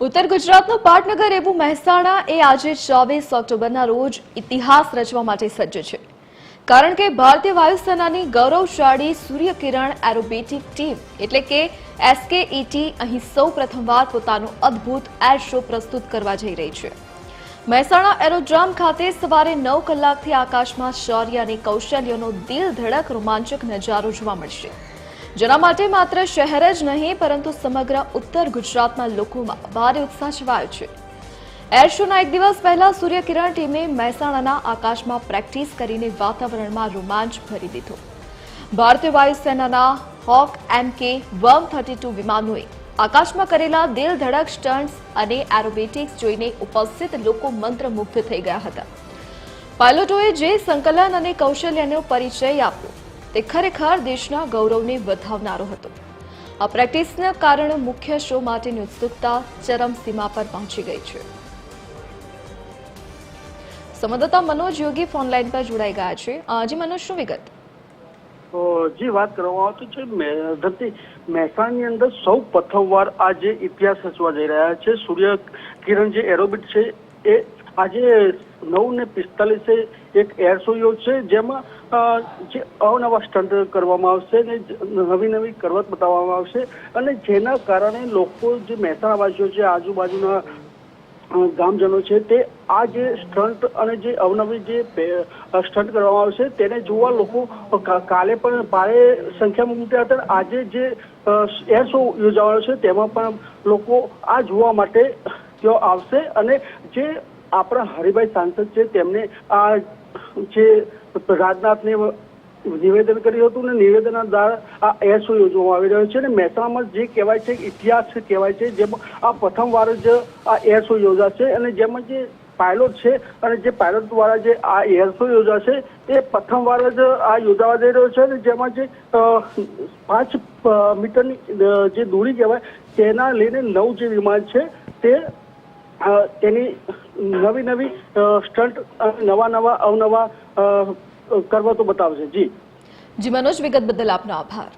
ઉત્તર ગુજરાતનું પાટનગર એવું મહેસાણા એ આજે ચોવીસ ઓક્ટોબરના રોજ ઇતિહાસ રચવા માટે સજ્જ છે. કારણ કે ભારતીય વાયુસેનાની ગૌરવશાળી સૂર્યકિરણ એરોબેટિક ટીમ એટલે કે એસકેઈટી અહીં સૌ પ્રથમવાર પોતાનું અદ્ભુત એર શો પ્રસ્તુત કરવા જઈ રહી છે. મહેસાણા એરોડ્રામ ખાતે સવારે નવ કલાકથી આકાશમાં શૌર્ય અને કૌશલ્યનો દિલ ધડક રોમાંચક નજારો જોવા મળશે. જેના માટે માત્ર શહેર જ નહીં, પરંતુ સમગ્ર ઉત્તર ગુજરાતના લોકોમાં ભારે ઉત્સાહ છવાયો છે. એર શોના એક દિવસ પહેલા સૂર્યકિરણ ટીમે મહેસાણાના આકાશમાં પ્રેક્ટિસ કરીને વાતાવરણમાં રોમાંચ ભરી દીધો. ભારતીય વાયુસેનાના હોક એમ કે વન થર્ટી ટુ વિમાનોએ આકાશમાં કરેલા દિલ ધડક સ્ટન્ટ્સ અને એરોબેટિક્સ જોઈને ઉપસ્થિત લોકો મંત્રમુગ્ધ થઈ ગયા હતા. પાયલોટોએ જે સંકલન અને કૌશલ્યનો પરિચય આપ્યો તે ખરેખર દેશના ગૌરવને વધાવનારો હતો. આ પ્રેક્ટિસના કારણે મુખ્ય શો માટેની ઉત્સુકતા ચરમસીમા પર પહોંચી ગઈ છે. સંવાદદાતા મનોજ યોગી ફોનલાઈન પર જોડાઈ ગયા છે. આજે મનોજ, શું વિગત? તો જે વાત કરવામાં આવતી છે ધરતી મહેસાણાની અંદર સૌ પ્રથમવાર આ જે ઇતિહાસ રચવા જઈ રહ્યા છે. સૂર્ય કિરણ જે એરોબિટ છે, એ આજે નવ ને પિસ્તાલીસે એક એર શો યોજશે જેમાં જે અવનવા સ્ટન્ટ કરવામાં આવશે ને નવી નવી કરવત બતાવવામાં આવશે અને જેના કારણે લોકો જે મહેસાણાવાસીઓ છે, આજુબાજુના ગામજનો છે તે આ જે સ્ટન્ટ અને જે અવનવી જે સ્ટન્ટ કરવામાં આવશે તેને જોવા લોકો કાલે પણ ભારે સંખ્યામાં ઉમટ્યા હતા આજે જે એર શો યોજાવાનો છે તેમાં પણ લોકો આ જોવા માટે આવશે અને જે આપણા હરિભાઈ સાંસદ છે તેમને આ જે રાજનાથને નિવેદન કર્યું હતું ને નિવેદન દ્વારા આ એસો યોજવામાં આવી રહ્યો છે અને મહેસાણામાં જે કહેવાય છે, ઇતિહાસ કહેવાય છે, જેમાં આ પ્રથમવાર જ આ એસો યોજાશે અને જેમાં જે પાયલોટ છે અને જે પાયલોટ દ્વારા જે આ એરશો યોજાશે એ પ્રથમવાર જ આ યોજાવા જઈ રહ્યો છે અને જેમાં જે પાંચ મીટરની જે દૂરી કહેવાય તેના લઈને નવ જે વિમાન છે તે તેની નવી નવી સ્ટન્ટ નવા નવા, અવનવા કરવતો બતાવશે. જી. જી, મનોજ વિગત બદલ આપનો આભાર.